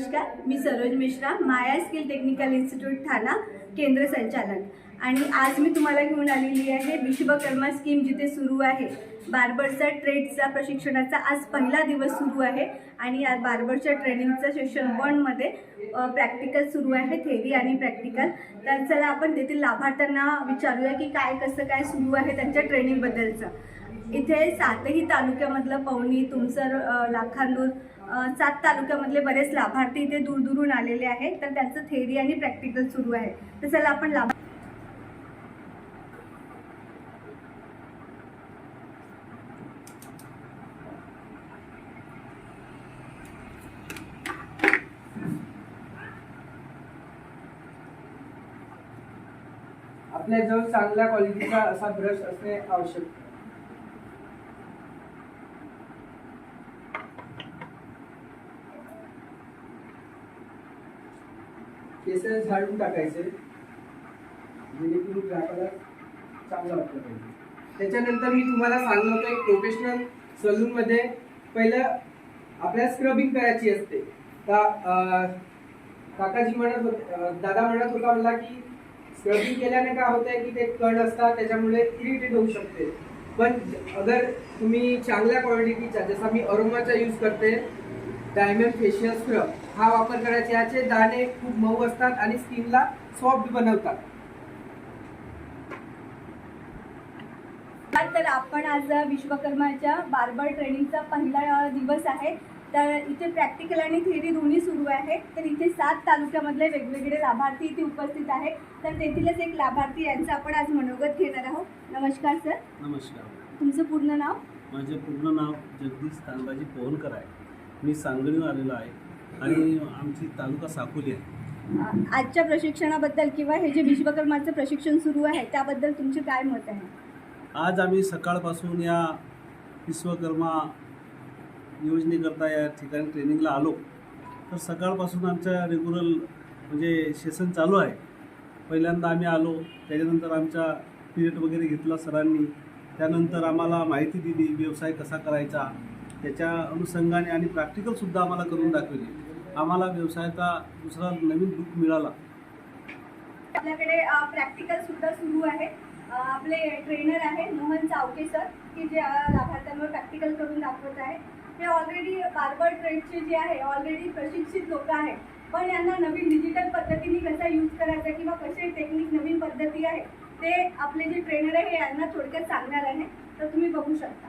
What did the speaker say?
नमस्कार. मी Saroj Mishra Maya skill technical institute Thana केंद्र संचालक. आणि आज मी तुम्हाला घेऊन आलेली आहे विश्वकर्मा स्कीम जिथे सुरू आहे. बार्बरचा ट्रेडचा प्रशिक्षणाचा आज पहिला दिवस सुरू आहे आणि या बार्बरच्या ट्रेनिंगचं सेशन वनमध्ये प्रॅक्टिकल सुरू आहे थेरी आणि प्रॅक्टिकल. तर चला आपण तेथील लाभार्थ्यांना विचारूया की काय कसं काय सुरू आहे त्यांच्या ट्रेनिंगबद्दलचं. इथे सातही तालुक्यामधलं पवनी तुमसर लाखांदूर सात तालुक्यामधले बरेच लाभार्थी इथे दूरदूरून आलेले आहेत. तर त्यांचं थेरी आणि प्रॅक्टिकल सुरू आहे. तर चला आपण लाभ आपल्याजवळ चांगल्या क्वालिटीचा असा ब्रश असणे आवश्यक. केस झाडून टाकायचे. जेणेकरून ग्राहकाला चांगलं वाटलं पाहिजे. त्याच्यानंतर मी तुम्हाला सांगलं होतं एक प्रोफेशनल सलूनमध्ये पहिलं आपल्याला स्क्रबिंग करायची असते. का काकाजी म्हणत होते दादा म्हणत होता मला की स्क्रबिंग केल्याने काय होतंय की ते कण असतात त्याच्यामुळे इरिटेट होऊ शकते. पण अगर तुम्ही चांगल्या क्वालिटीचा जसा मी अरोमाचा यूज करते डायमंड फेशियल स्क्रब. हा वापर करायचे. याचे दाणे खूप मऊ असतात आणि स्किनला सॉफ्ट बनवतात. तर आपण आज विश्वकर्माच्या बार्बर ट्रेनिंगचा पहिला दिवस आहे. तर इथे प्रॅक्टिकल आणि थेरी दोन्ही सुरू आहे. तर इथे सात तालुक्यामधले वेगवेगळे लाभार्थी इथे उपस्थित आहेत. तर तेथीलच एक लाभार्थी यांचं आपण आज मनोगत घेणार आहोत. नमस्कार सर. नमस्कार. तुमचं पूर्ण नाव? माझे पूर्ण नाव जगदीश तांबाजी पोहनकर आहे. मी सांगलीहून आलेलो आहे आणि आमची तालुका साकोली आहे. आजच्या प्रशिक्षणाबद्दल किंवा हे जे विश्वकर्माचं प्रशिक्षण सुरू आहे त्याबद्दल तुमचे काय मत आहे? आज आम्ही सकाळपासून या विश्वकर्मा योजनेकरता या ठिकाणी ट्रेनिंगला आलो. तर सकाळपासून आमच्या रेग्युलर म्हणजे सेशन चालू आहे. पहिल्यांदा आम्ही आलो त्याच्यानंतर आमचा पिरियड वगैरे घेतला सरांनी. त्यानंतर आम्हाला माहिती दिली व्यवसाय कसा करायचा त्याच्या अनुषंगाने आणि प्रॅक्टिकलसुद्धा आम्हाला करून दाखवली. आम्हाला व्यवसायाचा दुसरा नवीन बुक मिळाला. आपल्याकडे प्रॅक्टिकल सुद्धा सुरू आहे. आपले ट्रेनर आहे मोहन चावके सर की जे लाभार्थ्यांवर प्रॅक्टिकल करून दाखवत आहे. हे ऑलरेडी बार्बर ट्रेडचे जे आहे ऑलरेडी प्रशिक्षित लोक आहेत. पण यांना नवीन डिजिटल पद्धतीने कसा यूज करायचा किंवा कसे टेक्निक नवीन पद्धती आहे ते आपले जे ट्रेनर आहे हे यांना थोडक्यात सांगणार आहे. तर तुम्ही बघू शकता.